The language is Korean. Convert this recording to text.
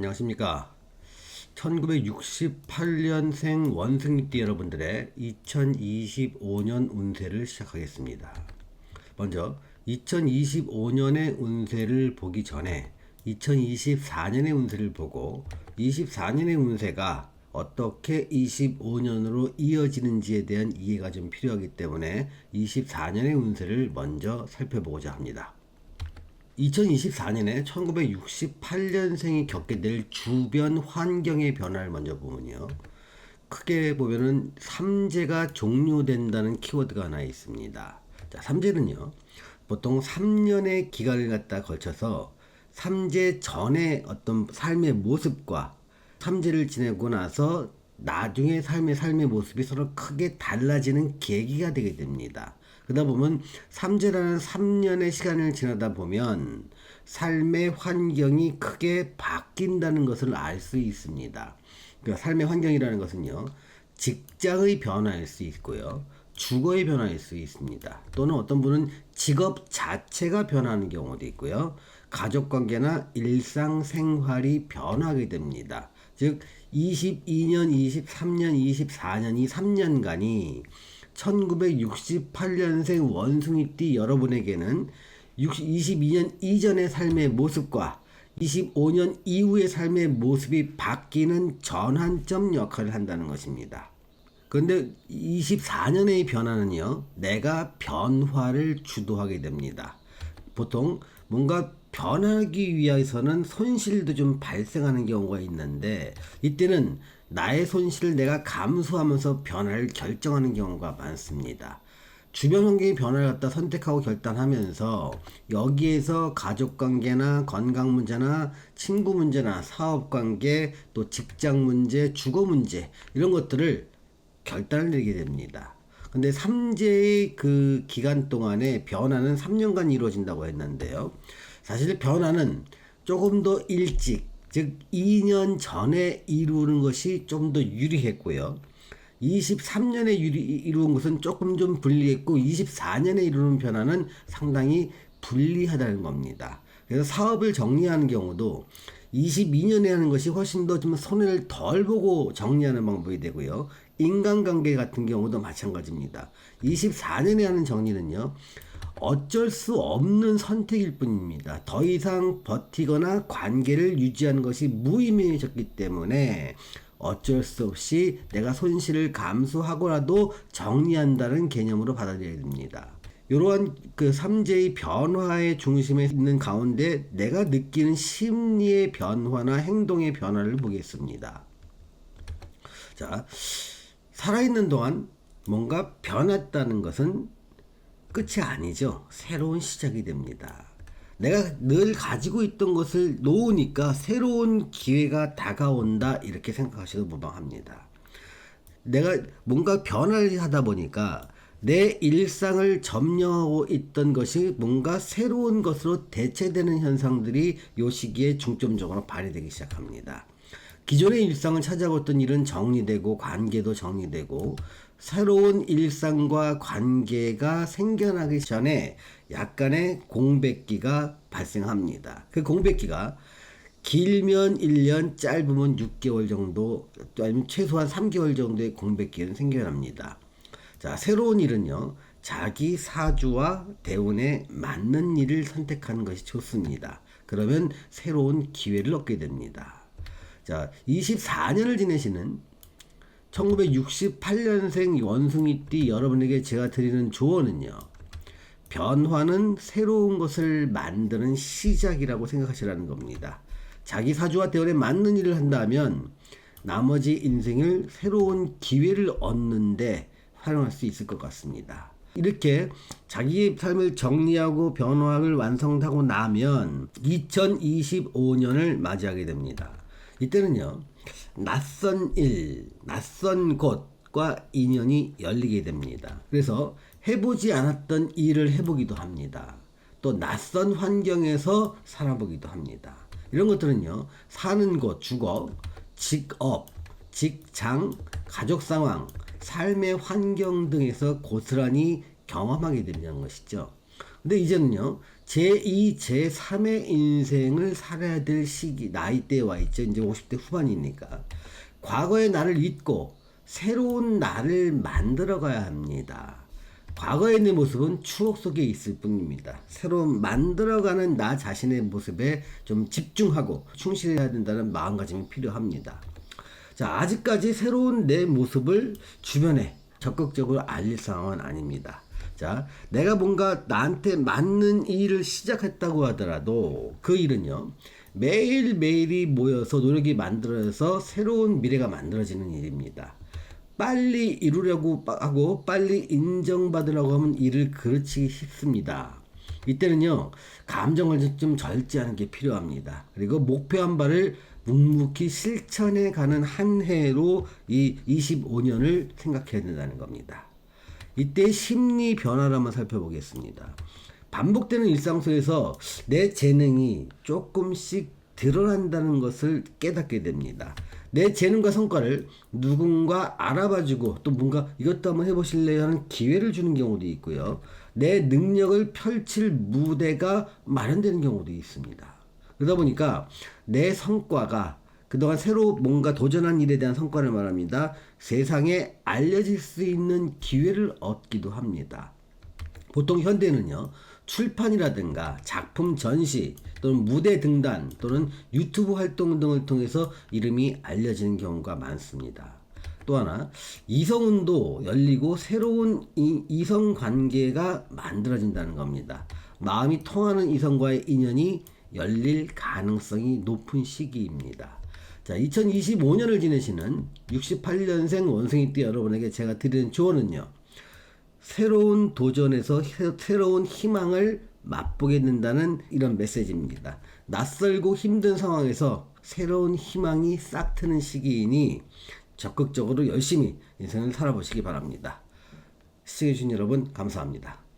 안녕하십니까. 1968년생 원숭이띠 여러분들의 2025년 운세를 시작하겠습니다. 먼저 2025년의 운세를 보기 전에 2024년의 운세를 보고 24년의 운세가 어떻게 25년으로 이어지는지에 대한 이해가 좀 필요하기 때문에 24년의 운세를 먼저 살펴보고자 합니다. 2024년에 1968년생이 겪게 될 주변 환경의 변화를 먼저 보면요. 크게 보면은 삼재가 종료된다는 키워드가 하나 있습니다. 자, 삼재는요. 보통 3년의 기간을 갖다 걸쳐서 삼재 전의 어떤 삶의 모습과 삼재를 지내고 나서 나중에 삶의 삶의 모습이 서로 크게 달라지는 계기가 되게 됩니다. 그러다 보면 삼재라는 3년의 시간을 지나다 보면 삶의 환경이 크게 바뀐다는 것을 알 수 있습니다. 그러니까 삶의 환경이라는 것은요. 직장의 변화일 수 있고요. 주거의 변화일 수 있습니다. 또는 어떤 분은 직업 자체가 변하는 경우도 있고요. 가족 관계나 일상 생활이 변하게 됩니다. 즉 22년, 23년, 24년 이 3년간이 1968년생 원숭이띠 여러분에게는 22년 이전의 삶의 모습과 25년 이후의 삶의 모습이 바뀌는 전환점 역할을 한다는 것입니다. 그런데 24년의 변화는요, 내가 변화를 주도하게 됩니다. 보통 뭔가 변하기 위해서는 손실도 좀 발생하는 경우가 있는데 이때는 나의 손실을 내가 감수하면서 변화를 결정하는 경우가 많습니다. 주변 환경의 변화를 갖다 선택하고 결단하면서 여기에서 가족 관계나 건강 문제나 친구 문제나 사업 관계 또 직장 문제, 주거 문제 이런 것들을 결단을 내리게 됩니다. 근데 삼재의 그 기간 동안에 변화는 3년간 이루어진다고 했는데요. 사실 변화는 조금 더 일찍, 즉 2년 전에 이루는 것이 좀 더 유리했고요. 23년에 유리, 이루은 것은 조금 좀 불리했고 24년에 이루는 변화는 상당히 불리하다는 겁니다. 그래서 사업을 정리하는 경우도 22년에 하는 것이 훨씬 더 좀 손해를 덜 보고 정리하는 방법이 되고요. 인간관계 같은 경우도 마찬가지입니다. 24년에 하는 정리는요. 어쩔 수 없는 선택일 뿐입니다. 더 이상 버티거나 관계를 유지하는 것이 무의미해졌기 때문에 어쩔 수 없이 내가 손실을 감수하고라도 정리한다는 개념으로 받아들여야 됩니다. 이러한 그 삼재의 변화의 중심에 있는 가운데 내가 느끼는 심리의 변화나 행동의 변화를 보겠습니다. 자, 살아있는 동안 뭔가 변했다는 것은 끝이 아니죠. 새로운 시작이 됩니다. 내가 늘 가지고 있던 것을 놓으니까 새로운 기회가 다가온다 이렇게 생각하셔도 무방합니다. 내가 뭔가 변화를 하다 보니까 내 일상을 점령하고 있던 것이 뭔가 새로운 것으로 대체되는 현상들이 요 시기에 중점적으로 발휘되기 시작합니다. 기존의 일상을 찾아왔던 일은 정리되고 관계도 정리되고 새로운 일상과 관계가 생겨나기 전에 약간의 공백기가 발생합니다. 그 공백기가 길면 1년, 짧으면 6개월 정도, 아니면 최소한 3개월 정도의 공백기는 생겨납니다. 자, 새로운 일은요, 자기 사주와 대운에 맞는 일을 선택하는 것이 좋습니다. 그러면 새로운 기회를 얻게 됩니다. 자, 24년을 지내시는 1968년생 원숭이띠 여러분에게 제가 드리는 조언은요. 변화는 새로운 것을 만드는 시작이라고 생각하시라는 겁니다. 자기 사주와 대원에 맞는 일을 한다면 나머지 인생을 새로운 기회를 얻는데 활용할 수 있을 것 같습니다. 이렇게 자기의 삶을 정리하고 변화를 완성하고 나면 2025년을 맞이하게 됩니다. 이때는요, 낯선 일, 낯선 곳과 인연이 열리게 됩니다. 그래서 해보지 않았던 일을 해보기도 합니다. 또 낯선 환경에서 살아보기도 합니다. 이런 것들은요, 사는 곳, 주거, 직업, 직장, 가족 상황, 삶의 환경 등에서 고스란히 경험하게 된다는 것이죠. 근데 이제는요, 제2, 제3의 인생을 살아야 될 시기, 나이대에 와 있죠. 이제 50대 후반이니까. 과거의 나를 잊고 새로운 나를 만들어 가야 합니다. 과거의 내 모습은 추억 속에 있을 뿐입니다. 새로 만들어가는 나 자신의 모습에 좀 집중하고 충실해야 된다는 마음가짐이 필요합니다. 자, 아직까지 새로운 내 모습을 주변에 적극적으로 알릴 상황은 아닙니다. 자, 내가 뭔가 나한테 맞는 일을 시작했다고 하더라도 그 일은요, 매일매일이 모여서 노력이 만들어서 새로운 미래가 만들어지는 일입니다. 빨리 이루려고 빠- 하고 빨리 인정받으려고 하면 일을 그르치기 쉽습니다. 이때는요, 감정을 좀 절제하는 게 필요합니다. 그리고 목표 한 바를 묵묵히 실천해 가는 한 해로 이 25년을 생각해야 된다는 겁니다. 이때 심리 변화를 한번 살펴보겠습니다. 반복되는 일상 속에서 내 재능이 조금씩 드러난다는 것을 깨닫게 됩니다. 내 재능과 성과를 누군가 알아봐주고 또 뭔가 이것도 한번 해보실래요 하는 기회를 주는 경우도 있고요. 내 능력을 펼칠 무대가 마련되는 경우도 있습니다. 그러다 보니까 내 성과가 그동안 새로 뭔가 도전한 일에 대한 성과를 말합니다. 세상에 알려질 수 있는 기회를 얻기도 합니다. 보통 현대는요 출판이라든가 작품 전시 또는 무대 등단 또는 유튜브 활동 등을 통해서 이름이 알려지는 경우가 많습니다. 또 하나 이성운도 열리고 새로운 이, 이성 관계가 만들어진다는 겁니다. 마음이 통하는 이성과의 인연이 열릴 가능성이 높은 시기입니다. 자, 2025년을 지내시는 68년생 원숭이띠 여러분에게 제가 드리는 조언은요. 새로운 도전에서 새- 새로운 희망을 맛보게 된다는 이런 메시지입니다. 낯설고 힘든 상황에서 새로운 희망이 싹 트는 시기이니 적극적으로 열심히 인생을 살아보시기 바랍니다. 시청해주신 여러분 감사합니다.